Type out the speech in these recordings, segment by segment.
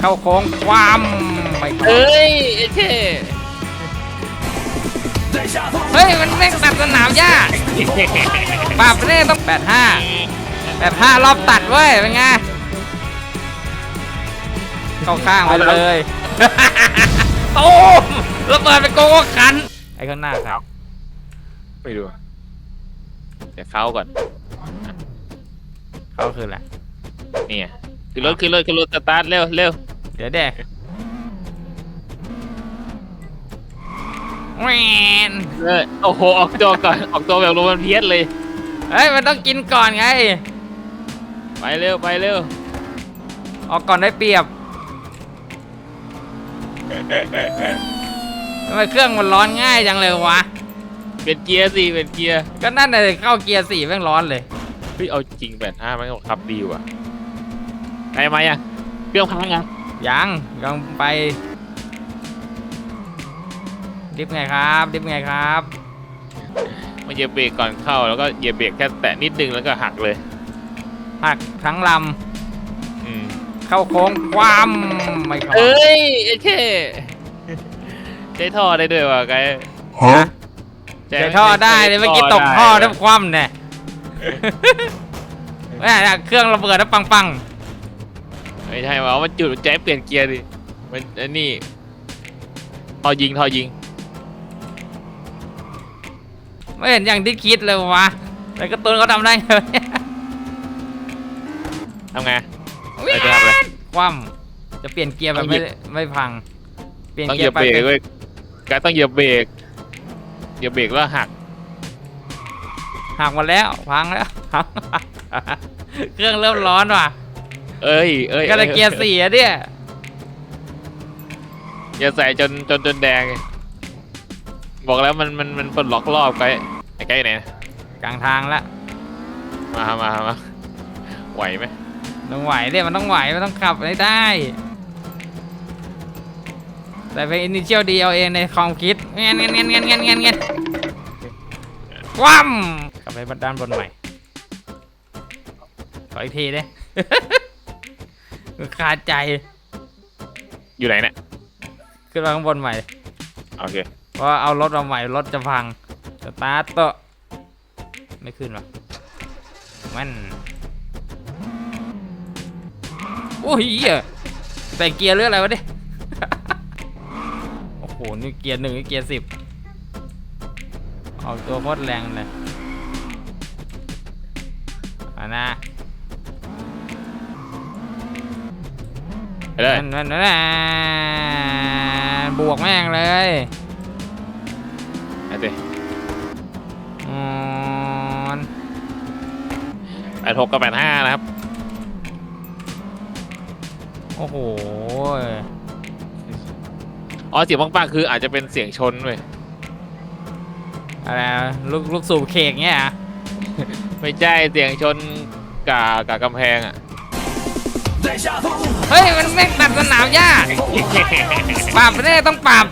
เข้าโค้งความไม่เข้าเอ้ยไอ้เท่เฮ้ย มันแม่งตัดสนามหญ้าปรับเนี่ยต้องแปดห้าแปดห้ารอบตัดเว้ย เป็นไง เข้าข้างไปเลยตูมระเบิดไปโกโก้คัน ไอ้ข้างหน้าครับ ไม่ดูเดี๋ยวเข้าก่อน เขาคืออะไรนี่ไงคือรถคือรถคือรถสตาร์ทเร็วเร็ว เดี๋ยวเด็กแหวนเออโอ้โห ออกตัวก่อน ออกตัวแบบโรมันเพียสเลย เฮ้ย มันต้องกินก่อนไง ไปเร็ว ไปเร็ว ออกก่อนได้เปรียบทำไมเครื่องมันร้อนง่ายจังเลยวะ เป็นเกียร์สิเป็นเกียร์ ก็นั่นเลยเข้าเกียร์สี่แม่งร้อนเลย เฮ้ย เอาจริงแปดห้ามันก็ขับดีว่ะไปมายังเครื่องพังยัง ยังยังไปดิฟไงครับดิฟไงครับมันเหยียบเบรกก่อนเข้าแล้วก็เหยียบเบรกแค่แตะนิดนึงแล้วก็หักเลย หักทั้งลอืมำเข้าโค้งความไม่เข้าเอ้ยไอ้เท่ใช้ท่อได้ด้วยว่ะไกด์ฮะใส่ท่อได้เลยเมื่อกี้ตกท่อทั้งคว่ำเนี่ยแม่เนี่ยเครื่องระเบิดแล้วปังปัง ไม่ใช่ว่ามันจุดมันใจเปลี่ยนเกียร์ดิมันอันนี้ท่อยิงท่อยิงๆไม่เห็นอย่างที่คิดเลยวะแต่การะตูนเขาทำได้ไงวะเนี่ยทำไงไม่ได้ทำอะไร คว่ำจะเปลี่ยนเกียร์แบบไม่ไม่พัง เปลี่ยนต้องเหเกียียยบร์ไปเบรกเป็นเว้ยกายต้องเหยียบเบรกเหยียบเบรกแล้วหักหักหมดแล้วพังแล้ว เครื่องเริ่มร้อนว่ะ เอ้ยเอ้ยก็เลยเกียร์สี่อะเนี่ยอย่าใส่จนจนจนแดง บอกแล้วมันมันมันปลดล็อกรอบไกด์ไอ้ไกด์ไหนกลางทางแล้วมามามาไหวไหมต้องไหวเนี่ยมันต้องไหวมันต้องขับให้ได้ แต่เป็น initial D เอาเองในความคิดเงี้ยเงี้ยเงี้ยเงี้ยเงี้ยเงี้ยเงี้ยคว่ำกลับไปด้านบนใหม่ขออีกทีดิ คาใจอยู่ไหนเนี่ยขึ้นมาข้างบนใหม่โอเคเพราะว่าเอารถมาใหม่รถจะพังสตาร์ทโตะไม่ขึ้นหรอมันโอ้ยเหี้ยใส่เกียร์เรื่องอะไรวะเนี่ยโอ้โหนี่เกียร์หนึ่งนี่เกียร์สิบออกตัวโคตรแรงเลยอะนะ เลยนั่นนั่นนั่นบวกแม่งเลยไปสิอืมแปดหกกับแปดห้านะครับ โอ้โห อ๋อเสียงปังๆคืออาจจะเป็นเสียงชนเว้ยอะไรอะลูกลูกสูบเค้กเนี่ยเหรอไม่ใช่เสียงชนกับกับกำแพงอะ เฮ้ย มันแม่งตัดสนามหญ้าปรับเนี่ยต้องปรับ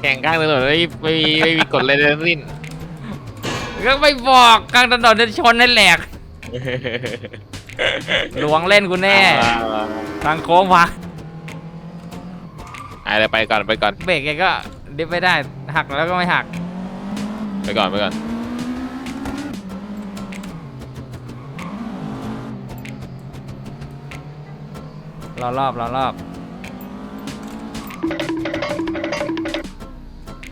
แข่งข้างถนนไม่ไม่มีไม่มีกฎอะไรทั้งสิ้นก็ไม่บอกกลางถนนจะชนให้แหลกหลวงเล่นกูแน่ ทางโค้งพักอะไรไปก่อนไปก่อน เบรกแกก็ดิฟไม่ได้ หักแล้วก็ไม่หัก ไปก่อนไปก่อน รอรอบรอรอบ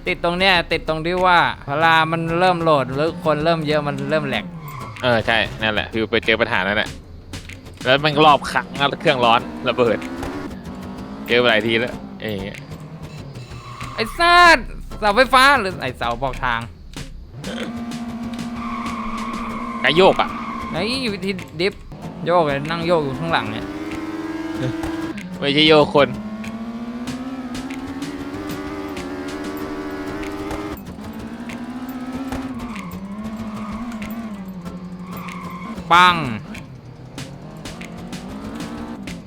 ติดตรงเนี้ยติดตรงที่ว่าเวลามันเริ่มโหลดหรือคนเริ่มเยอะมันเริ่มแหลกเออใช่นั่นแหละคือไปเจอปัญหานั่นแหละแล้วมันรอบครั้งแล้วเครื่องร้อนระเบิด เจอมาหลายทีแล้วเอ้ยไอ้ซาดเสาไฟฟ้าหรือไอ้เสาบอกทางกายโยกอะไหนวิธีดิฟโยกเลยนั่งโยกอยู่ข้างหลังเนี่ย ไม่ใช่โยคน ปัง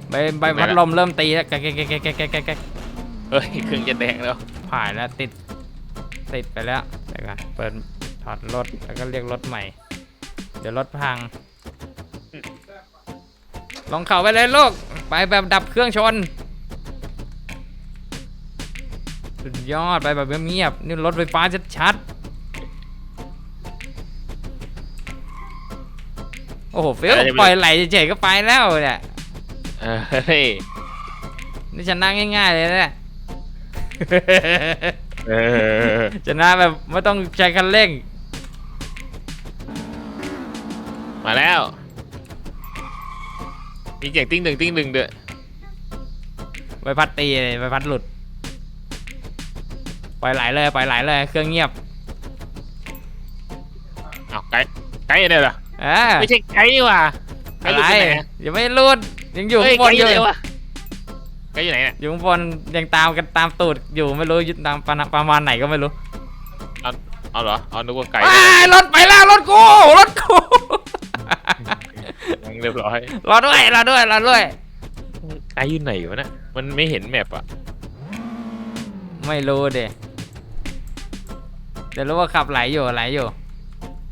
ใบใบพัดลมเริ่มตีแล้วแกะแกะแกะแกะแกะแกะแกเฮ้ยเครื่องจะแดงแล้ว ผ่านแล้วติด ติดไปแล้วเดี๋ยวกันเปิดถอดรถแล้วก็เรียกรถใหม่ เดี๋ยวรถพัง ลงเขาไปเลยลูก ไปแบบดับเครื่องชน สุดยอดไปแบบเงียบๆนี่รถไฟฟ้าชัดๆ โอ้โหเฟี้ยวปล่อยไหลเฉยๆก็ไปแล้วเนี่ยเออเฮ้ยนี่ชนะง่ายๆเลยนะเออชนะแบบไม่ต้องใช้คันเร่ง มาแล้ว มีเสียงติ้งหนึ่งติ้งหนึ่งเด้อใบพัดตีเลยใบพัดหลุด ปล่อยไหลเลยปล่อยไหลเลยเครื่องเงียบเอาไกด์ไกด์เนี่ยเหรอเออไม่ใช่ไกด์นี่หว่าไกอะด์หลุไรดไปไหนอะยังไม่รุดยังอยู่เฮ้ข้ายงบนไกด์ออยู่ยู่ไหนวะไกด์อยู่ไหนเนี่ยอยู่ข้างบนยังตามกันตามตูดอยู่ไม่รู้ยึดตามประประมาณไหนก็ไม่รู้เอาเหรอเอานึกว่าไกด์ว้ายรถไปแล้วรถกูรถกูยัง เรียบร้อย รอด้วยรอด้วยรอด้วยไกด์อยู่ไหนวะเนี่ยมันไม่เห็นแมปอะไม่รู้เดเดี๋ยวรู้ว่าขับไหลอยู่ไหลอยู่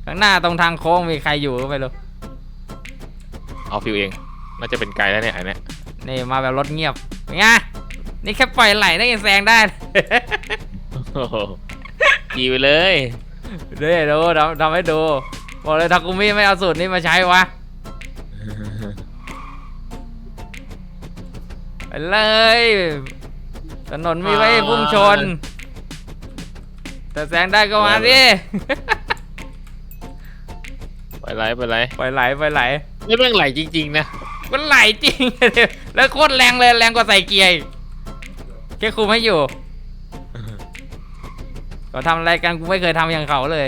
ข้างหน้าตรงทางโค้งมีใครอยู่ก็ไม่รู้ เอาฟิวเอง น่าจะเป็นไกด์แล้วเนี่ยอันเนี้ยนี่มาแบบรถเงียบเป็นไงนี่แค่ปล่อยไหลได้ยังแซงได้ โอ้โหขี่ไปเลย เดี๋ยวดูทำทำให้ดู บอกเลยทากุมิไม่เอาสูตรนี้มาใช้วะ ไปเลย ถนนมีไว้ให้พุ่งชน แต่แซงได้ก็มาดิไปไรไปไรปล่อยไหลปล่อยไหลนี่เรื่องไหลจริง ๆ นะมันไหลจริง แล้วโคตรแรงเลยแรงกว่าใส่เกียร์อีกแค่คุมให้อยู่เขาทำอะไรกันกูไม่เคยทำอย่างเขาเลย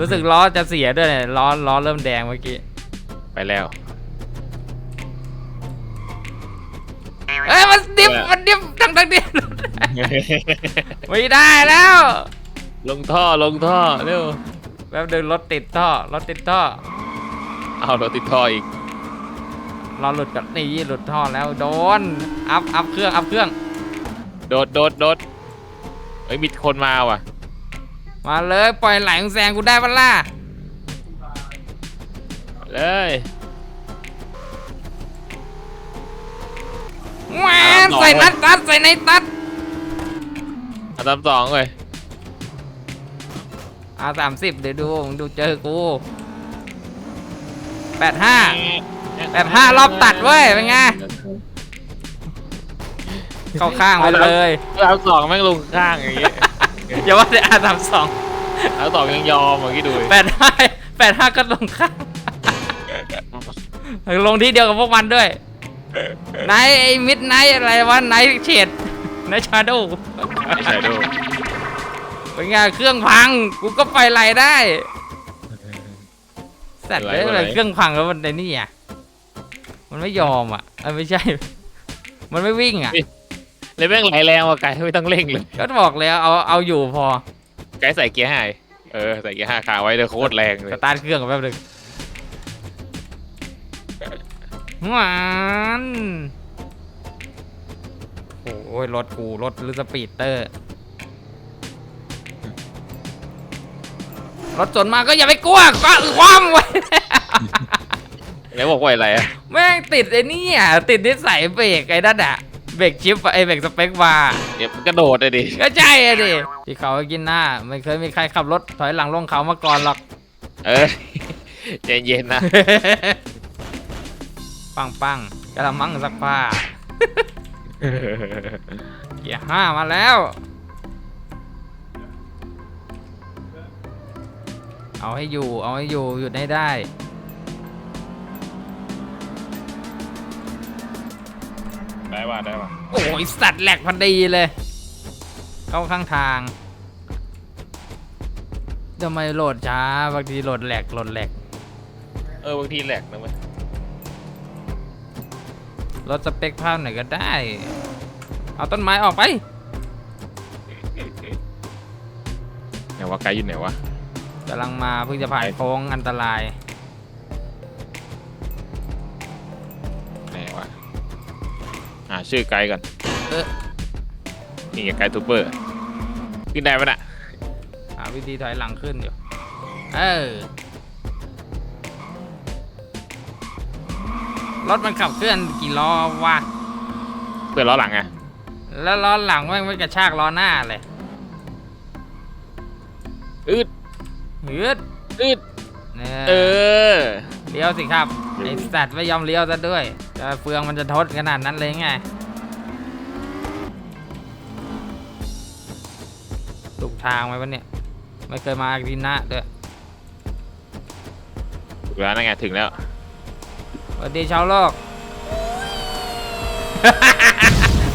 รู้สึกล้อจะเสียด้วยเนี่ยล้อล้อเริ่มแดงเมื่อกี้ ไปแล้ว เอ้ยมันดิฟมันดิฟทั้งทั้งดิฟไม่ได้แล้ว ลงท่อลงท่อเร็วแป๊บเดินรถติดท่อรถติดท่อเอาเราติดท่ออีกเราหลุดกับนี่หลุดท่อแล้วโดนอัพอัพเครื่องอัพเครื่องโดดโดดโดดเอ้ยมีคนมาว่ะ มาเลยปล่อยไหลของแซงกูได้ปะล่ะเลย วนใส่นัดตัดใส่ในตัดอันดับสองเลยอ่าสามสิบเดี๋ยวดูมึงดูเจอกูแปดห้าแปดห้ารอบตัดเว้ยเป็นไงเข้าข้างไปเลยอันดับสองแม่งลงข้างอย่างเงี้ยอย่าว่าแต่อาสามสองอันดับสองยังยอมเมื่อกี้ดูดิแปดห้าแปดห้าก็ลงข้างลงที่เดียวกับพวกมันด้วย ไนท์ไอ้มิดไนท์อะไรวะไนท์เฉดไนท์ชาโดว์ไม่ใช่ดูเป็นไงเครื่องพังกูก็ไปไหลได้สัตว์เลยอะไรเครื่องพังแล้วมันในนี่อะมันไม่ยอมอะเอ้ยไม่ใช่ มันไม่วิ่งอะเลยแม่งไหลแรงว่ะไกด์ไม่ต้องเร่งเลยก็บอกแล้วเอาเอาอยู่พอไกด์ใส่เกียร์ห้าเออใส่เกียร์ห้าคาไว้เลยโคตรแรงเลย สตาร์ทเครื่องก่อนแป๊บนึง หวานโอ้ยรถกูรถหรือสปีดเตอร์ รถสวนมาก็อย่าไปกลัวก็คว่ำไว้แล้วบอกว่าอะไรอะแม่งติดไอ้นี่อะติดนิสัยเบรกไอ้นั่นอะเบรกชิปไอ้เบรกสเปคบาร์เดี๋ยวมันกระโดดเลยดิก็ใช่อะดิที่เขากินหน้า ไม่เคยมีใครขับรถถอยหลังลงเขามาก่อนหรอก เออใจเย็นนะ ปังปังกระมังซักผ้าเกียร์ห้ามาแล้ว เอาให้อยู่ เอาให้อยู่ หยุดให้ได้ ได้ว่ะได้ว่ะโอ้ยสัตว์แหลกพอดีเลย เข้าข้างทางทำไมโหลดช้า บางทีโหลดแหลกโหลดแหลก เออบางทีแหลกนะมัน ลดสเปคภาพหน่อยก็ได้ เอาต้นไม้ออกไปไหนวะไกด์อยู่ไหนวะกำลังมาเพิ่งจะผ่านโค้งอันตรายไหนวะหาชื่อไกด์ก่อนเออนี่ไงไกด์ทูเปอร์ขึ้นได้ปะน่ะหาวิธีถอยหลังขึ้นอยู่เออ รถมันขับเคลื่อนกี่ล้อวะเปิดล้อหลังไงแล้วล้อหลังแม่งไม่กระชากล้อหน้าเลยอืดหืดอืดเนี่ยเออ เลี้ยวสิครับ ไอสัตว์ไม่ยอมเลี้ยวซะด้วยจะเฟืองมันจะทดขนาดนั้นเลยไงถูกทางไหมวะเนี่ย ไม่เคยมาอาร์เจนตินาด้วยถูกแล้วนั่นไงถึงแล้วส วัสดีชาวโลก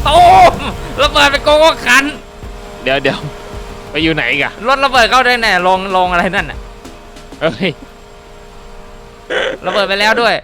ตูมระเบิดไปโกโก้คัน เดี๋ยวเดี๋ยวไปอยู่ไหนอีกอะรถระเบิดเข้าได้แน่ลงลงอะไรนั่นน่ะเอ้ยระเบิดไปแล้วด้วย